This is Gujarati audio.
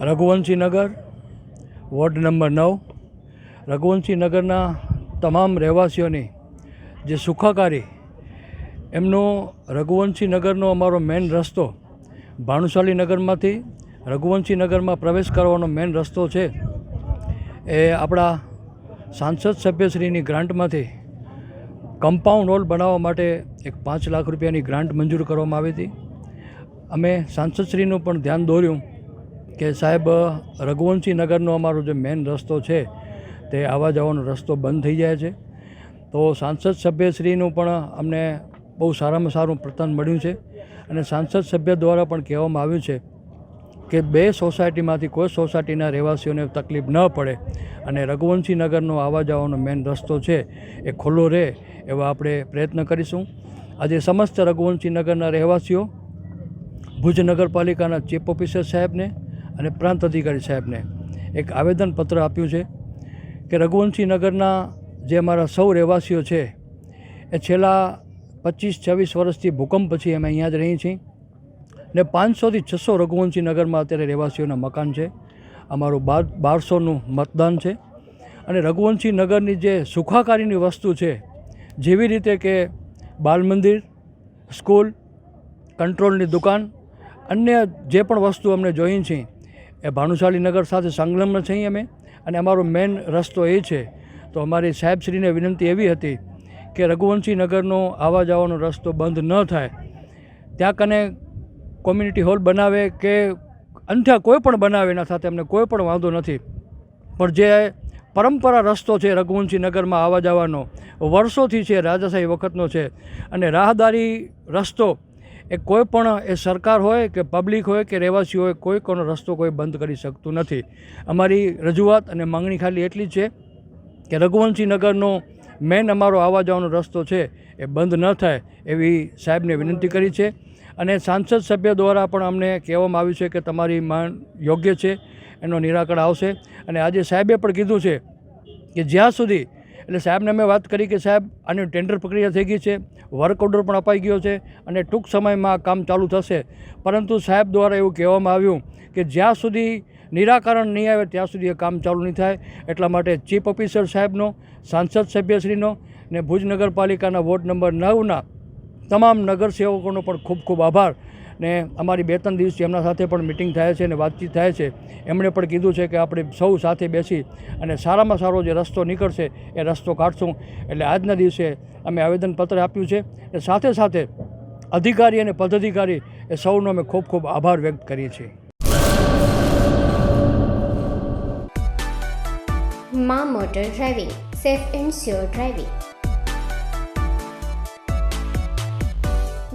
રઘુવંશીનગર, વોર્ડ નંબર નવ. રઘુવંશીનગરના તમામ રહેવાસીઓની જે સુખાકારી, એમનો રઘુવંશીનગરનો અમારો મેઇન રસ્તો ભાનુશાલી નગરમાંથી રઘુવંશીનગરમાં પ્રવેશ કરવાનો મેઇન રસ્તો છે એ આપણા સાંસદ સભ્યશ્રીની ગ્રાન્ટમાંથી કમ્પાઉન્ડ હોલ બનાવવા માટે એક પાંચ લાખ રૂપિયાની ગ્રાન્ટ મંજૂર કરવામાં આવી હતી. અમે સાંસદશ્રીનું પણ ધ્યાન દોર્યું. કે સાહેબ રઘુવંશી નગરનો અમારો જે મેઇન રસ્તો છે, તે આવવા જવાનો રસ્તો બંધ થઈ જાય છે. તો સાંસદ સભ્યશ્રીનું પણ અમને બહુ સારામાં સારું પ્રતન મળ્યું છે અને સાંસદ સભ્ય દ્વારા પણ કહેવામાં આવ્યું છે કે બે સોસાયટીમાંથી કોઈ સોસાયટીના રહેવાસીઓને તકલીફ ન પડે અને રઘુવંશી નગરનો આવવા જવાનો મેઇન રસ્તો છે એ ખુલ્લો રહે એવા આપણે પ્રયત્ન કરીશું. આજે સમસ્ત રઘુવંશી નગરના રહેવાસીઓ, ભુજ નગરપાલિકાના ચીફ ઓફિસર સાહેબને અને પ્રાંત અધિકારી સાહેબને એક આવેદનપત્ર આપ્યું છે કે રઘુવંશી નગરના જે અમારા સૌ રહેવાસીઓ છે, એ છેલ્લા પચીસ છવ્વીસ વર્ષથી ભૂકંપ પછી અમે અહીંયા જ રહી છીએ ને પાંચસોથી છસો રઘુવંશી નગરમાં અત્યારે રહેવાસીઓના મકાન છે. અમારું બાર, બારસોનું મતદાન છે અને રઘુવંશી નગરની જે સુખાકારીની વસ્તુ છે, જેવી રીતે કે બાલ મંદિર સ્કૂલ, કંટ્રોલની દુકાન, અન્ય જે પણ વસ્તુ અમને જોઈએ છે એ ભાનુશાળી નગર સાથે સંલગ્ન છીએ અમે. અને અમારો મેઇન રસ્તો એ છે. તો અમારી સાહેબશ્રીને વિનંતી એવી હતી કે રઘુવંશી નગરનો આવવા જવાનો રસ્તો બંધ ન થાય. ત્યાં કને કોમ્યુનિટી હોલ બનાવે કે અંથા કોઈ પણ બનાવે એના સાથે અમને કોઈ પણ વાંધો નથી. પણ જે પરંપરા રસ્તો છે રઘુવંશી નગરમાં આવવા જવાનો, વર્ષોથી છે, રાજાશાહી વખતનો છે. અને રાહદારી રસ્તો એ કોઈ પણ એ સરકાર હોય કે પબ્લિક હોય કે રહેવાસી હોય, કોઈ કોનો રસ્તો કોઈ બંધ કરી શકતું નથી. અમારી રજૂઆત અને માંગણી ખાલી એટલી છે કે રઘુવંશી નગરનો મેન અમારો આવવા જવાનો રસ્તો છે એ બંધ ન થાય એવી સાહેબને વિનંતી કરી છે. અને સાંસદ સભ્ય દ્વારા પણ અમને કહેવામાં આવ્યું છે કે તમારી માંગ યોગ્ય છે, એનો નિરાકરણ આવશે. અને આજે સાહેબે પણ કીધું છે કે જ્યાં સુધી એટલે સાહેબને મેં વાત કરી કે સાહેબ, આની ટેન્ડર પ્રક્રિયા થઈ ગઈ છે વર્ક ઓર્ડર પણ અપાઈ ગયો છે અને ટૂંક સમયમાં આ કામ ચાલુ થશે. પરંતુ સાહેબ દ્વારા એવું કહેવામાં આવ્યું કે જ્યાં સુધી નિરાકરણ નહીં આવે, ત્યાં સુધી એ કામ ચાલુ નહીં થાય. એટલા માટે ચીફ ઓફિસર સાહેબનો, સાંસદ સભ્યશ્રીનો ને ભુજ નગરપાલિકાના વોર્ડ નંબર નવના તમામ નગરસેવકોનો પણ ખૂબ ખૂબ આભાર. ને અમારી બે ત્રણ દિવસથી એમના સાથે પણ મિટિંગ થાય છે અને વાતચીત થાય છે. એમણે પણ કીધું છે કે આપણે સૌ સાથે બેસી અને સારામાં સારો જે રસ્તો નીકળશે એ રસ્તો કાઢશું. એટલે આજના દિવસે અમે આવેદનપત્ર આપ્યું છે અને સાથે સાથે અધિકારી અને પદાધિકારી એ સૌનો અમે ખૂબ ખૂબ આભાર વ્યક્ત કરીએ છીએ. Maa motor driving, safe and sure driving.